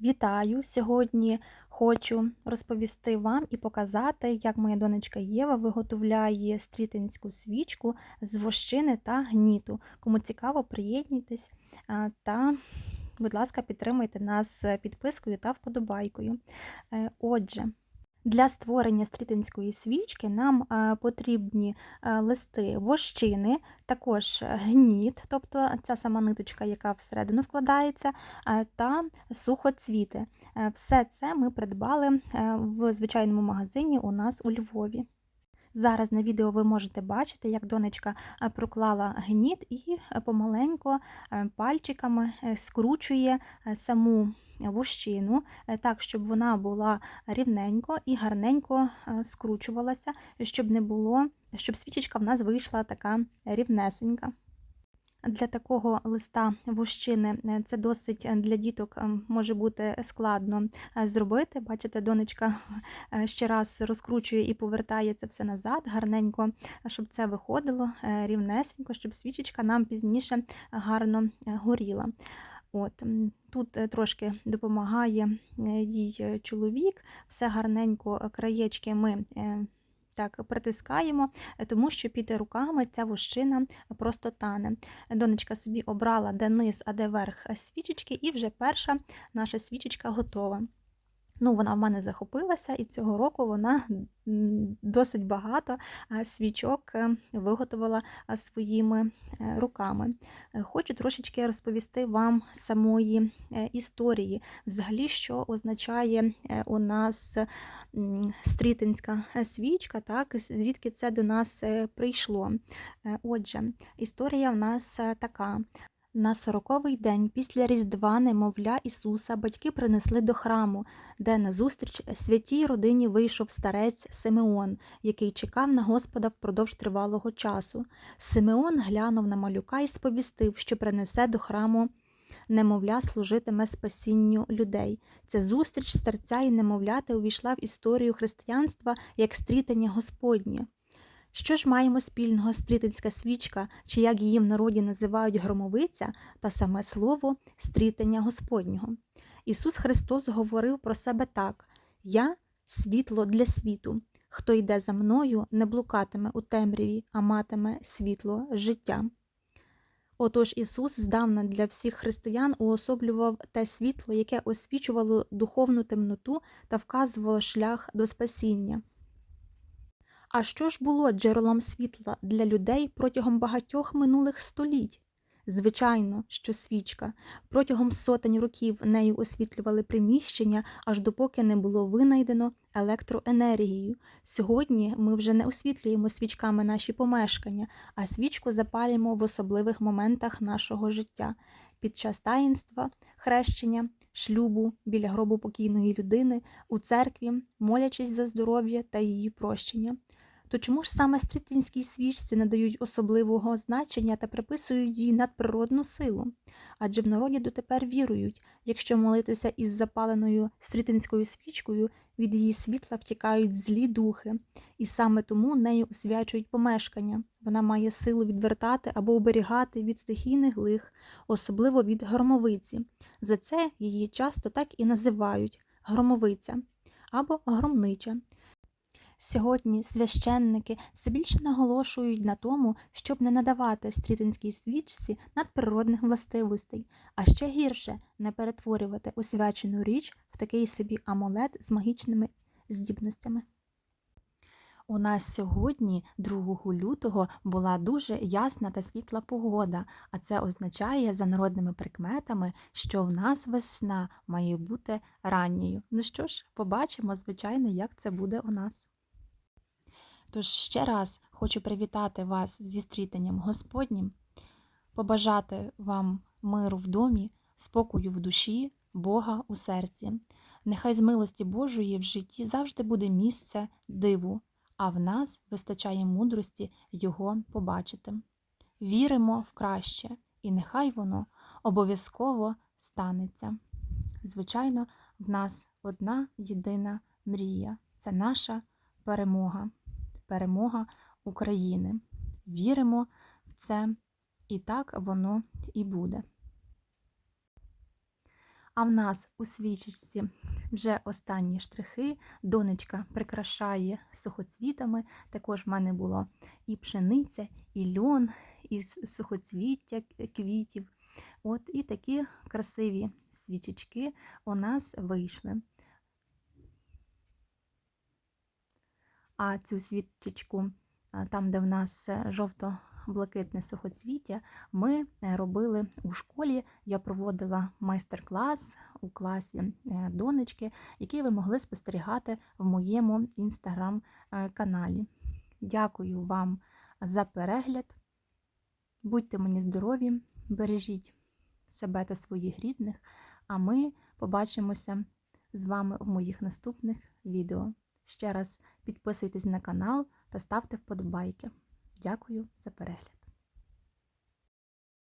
Вітаю! Сьогодні хочу розповісти вам і показати, як моя донечка Єва виготовляє стрітинську свічку з вощини та гніту. Кому цікаво, приєднуйтесь та, будь ласка, підтримуйте нас підпискою та вподобайкою. Е, Отже, для створення стрітинської свічки нам е, потрібні е, листи вощини, також гніт, тобто ця сама ниточка, яка всередину вкладається, е, та сухоцвіти. Е, Все це ми придбали е, в звичайному магазині у нас у Львові. Зараз на відео ви можете бачити, як донечка е, проклала гніт і е, помаленько е, пальчиками скручує саму вощину, е, так, щоб вона була рівненько і гарненько скручувалася, щоб не було, щоб свічечка в нас вийшла така рівнесенька. Для такого листа вощини е, це досить для діток е, може бути складно е, зробити. Бачите, донечка е, ще раз розкручує і повертає це все назад, гарненько, щоб це виходило е, рівнесенько, щоб свічечка нам пізніше гарно е, горіла. От Тут е, трошки допомагає е, їй е, чоловік, все гарненько е, краєчки ми е, так притискаємо, е, тому що під руками ця вущина просто тане. Донечка собі обрала де низ, а де верх свічечки, і вже перша наша свічечка готова. Ну, вона в мене захопилася, і цього року вона досить багато свічок е, виготовила своїми е, руками. Е, Хочу трошечки розповісти вам самої історії, взагалі, що означає у нас стрітинська свічка, так, звідки це до нас прийшло. Отже, історія в нас така. На сороковий день після Різдва немовля Ісуса батьки принесли до храму, де назустріч святій родині вийшов старець Симеон, який чекав на Господа впродовж тривалого часу. Симеон глянув на малюка і сповістив, що принесе до храму немовля служитиме спасінню людей. Ця зустріч старця і немовляти увійшла в історію християнства як стрітання Господнє. Що ж маємо спільного стрітинська свічка, чи як її в народі називають громовиця, та саме слово стрітання Господнього? Ісус Христос говорив про себе так: Я світло для світу. Хто йде за мною, не блукатиме у темряві, а матиме світло життя. Отож Ісус здавна для всіх християн уособлював те світло, яке освічувало духовну темноту та вказувало шлях до спасіння. А що ж було джерелом світла для людей протягом багатьох минулих століть? Звичайно, що свічка. Протягом сотень років нею освітлювали приміщення, аж допоки не було винайдено електроенергію. Сьогодні ми вже не освітлюємо свічками наші помешкання, а свічку запалюємо в особливих моментах нашого життя під час таїнства, хрещення, шлюбу, біля гробу покійної людини, у церкві, молячись за здоров'я та її прощення. То чому ж саме стрітинській свічці надають особливого значення та приписують їй надприродну силу? Адже в народі дотепер вірують, якщо молитися із запаленою стрітинською свічкою, від її світла втікають злі духи, і саме тому нею освячують помешкання. Вона має силу відвертати або оберігати від стихійних лих, особливо від громовиці. За це її часто так і називають громовиця або громнича. Сьогодні священники все більше наголошують на тому, щоб не надавати стрітинській свічці надприродних властивостей, а ще гірше не перетворювати освячену річ в такий собі амулет з магічними здібностями. У нас сьогодні, 2 лютого, була дуже ясна та світла погода, а це означає за народними прикметами, що в нас весна має бути ранньою. Ну що ж, побачимо, звичайно, як це буде у нас. Тож ще раз хочу привітати вас зі стрітанням Господнім, побажати вам миру в домі, спокою в душі, Бога у серці. Нехай з милості Божої в житті завжди буде місце диву, а в нас вистачає мудрості Його побачити. Віримо в краще, і нехай воно обов'язково станеться. Звичайно, в нас одна єдина мрія це наша перемога перемога України. Віримо в це, і так воно і буде. А в нас у свічечці вже останні штрихи. Донечка прикрашає сухоцвітами. Також в мене було і пшениця, і льон, із сухоцвіття квітів. От і такі красиві свічечки у нас вийшли. А цю свічечку, там, де в нас е, жовто-блакитне сухоцвіття, ми е, робили у школі. Я проводила майстер-клас у класі е, донечки, який ви могли спостерігати в моєму інстаграм-каналі. Дякую вам за перегляд. Будьте мені здорові, бережіть себе та своїх рідних, а ми побачимося з вами в моїх наступних відео. Ще раз підписуйтесь на канал та ставте вподобайки. Дякую за перегляд.